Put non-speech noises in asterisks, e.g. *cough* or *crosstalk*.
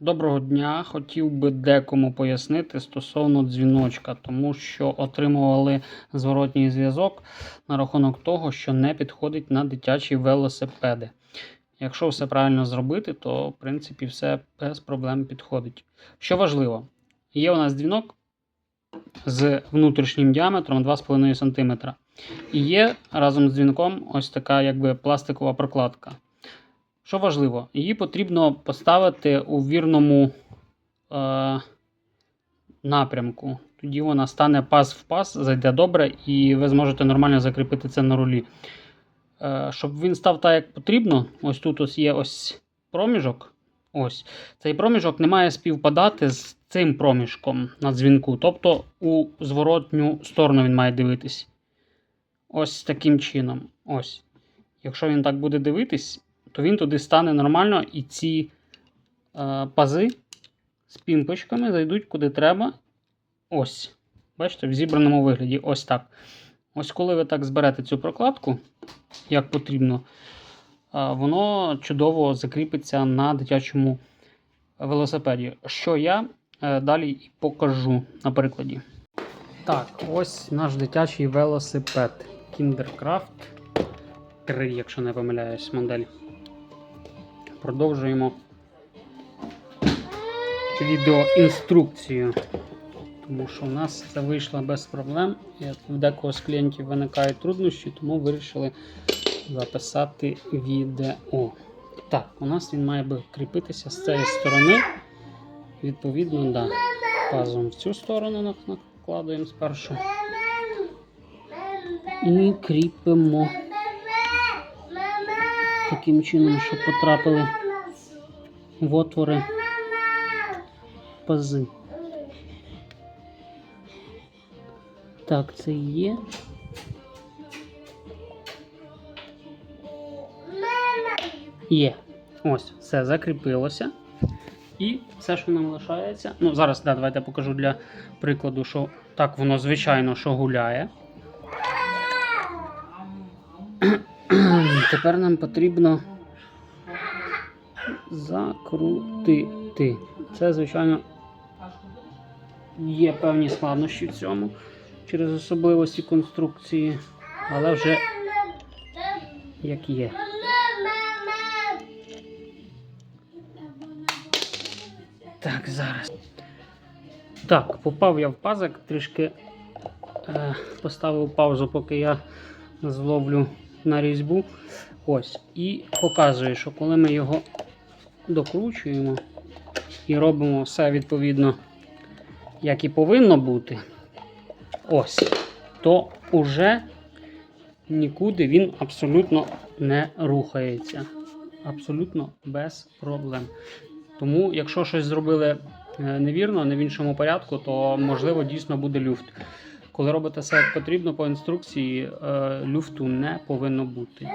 Доброго дня. Хотів би декому пояснити стосовно дзвіночка, тому що отримували зворотній зв'язок на рахунок того, що не підходить на дитячі велосипеди. Якщо все правильно зробити, то в принципі все без проблем підходить. Що важливо, є у нас дзвінок з внутрішнім діаметром 2,5 см. І є разом з дзвінком ось така якби пластикова прокладка. Що важливо, її потрібно поставити у вірному е, напрямку. Тоді вона стане паз в паз, зайде добре, і ви зможете нормально закріпити це на рулі. Е, щоб він став так, як потрібно, ось тут ось є ось проміжок. Ось. Цей проміжок не має співпадати з цим проміжком на дзвінку. Тобто у зворотню сторону він має дивитись. Ось таким чином. Ось. Якщо він так буде дивитись, то він туди стане нормально, і ці е, пази з пімпочками зайдуть куди треба. Ось. Бачите, в зібраному вигляді. Ось так. Ось коли ви так зберете цю прокладку, як потрібно, е, воно чудово закріпиться на дитячому велосипеді. Що я е, далі і покажу на прикладі. Так, ось наш дитячий велосипед. Kindercraft 3, якщо не помиляюсь, модель. Продовжуємо відеоінструкцію. Тому що у нас це вийшло без проблем. В декого з клієнтів виникають труднощі, тому вирішили записати відео. Так, у нас він має би кріпитися з цієї сторони. Відповідно, да. Пазом в цю сторону накладуємо спершу. І кріпимо таким чином, щоб потрапили в отвори пази. Так, це є. Є. Ось, все закріпилося. І все, що нам лишається. Ну, зараз да, давайте покажу для прикладу, що так воно звичайно що гуляє. *clears throat* Тепер нам потрібно закрутити. Це, звичайно, є певні складнощі в цьому через особливості конструкції, але вже як є. Так, зараз. Так, попав я в пазик, трішки е, поставив паузу, поки я зловлю на різьбу. Ось. І показую, що коли ми його докручуємо і робимо все відповідно, як і повинно бути, ось, то уже нікуди він абсолютно не рухається. Абсолютно без проблем. Тому, якщо щось зробили е, невірно, не в іншому порядку, то можливо дійсно буде люфт. Коли робите все як потрібно по інструкції, е, люфту не повинно бути.